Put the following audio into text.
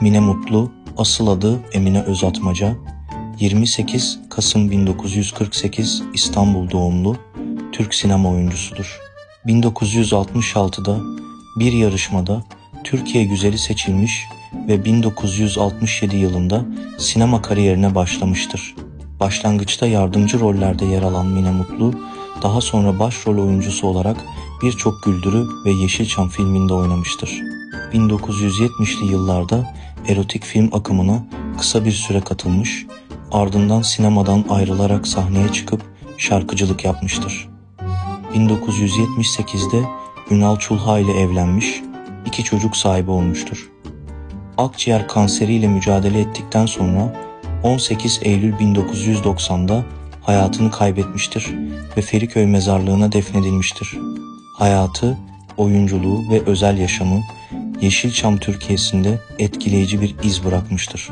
Mine Mutlu, asıl adı Emine Özatmaca, 28 Kasım 1948 İstanbul doğumlu Türk sinema oyuncusudur. 1966'da bir yarışmada Türkiye Güzeli seçilmiş ve 1967 yılında sinema kariyerine başlamıştır. Başlangıçta yardımcı rollerde yer alan Mine Mutlu, daha sonra başrol oyuncusu olarak birçok Güldürü ve Yeşilçam filminde oynamıştır. 1970'li yıllarda erotik film akımına kısa bir süre katılmış, ardından sinemadan ayrılarak sahneye çıkıp şarkıcılık yapmıştır. 1978'de Ünal Çulha ile evlenmiş, iki çocuk sahibi olmuştur. Akciğer kanseriyle mücadele ettikten sonra 18 Eylül 1990'da hayatını kaybetmiştir ve Feriköy mezarlığına defnedilmiştir. Hayatı, oyunculuğu ve özel yaşamı Yeşilçam Türkiye'sinde etkileyici bir iz bırakmıştır.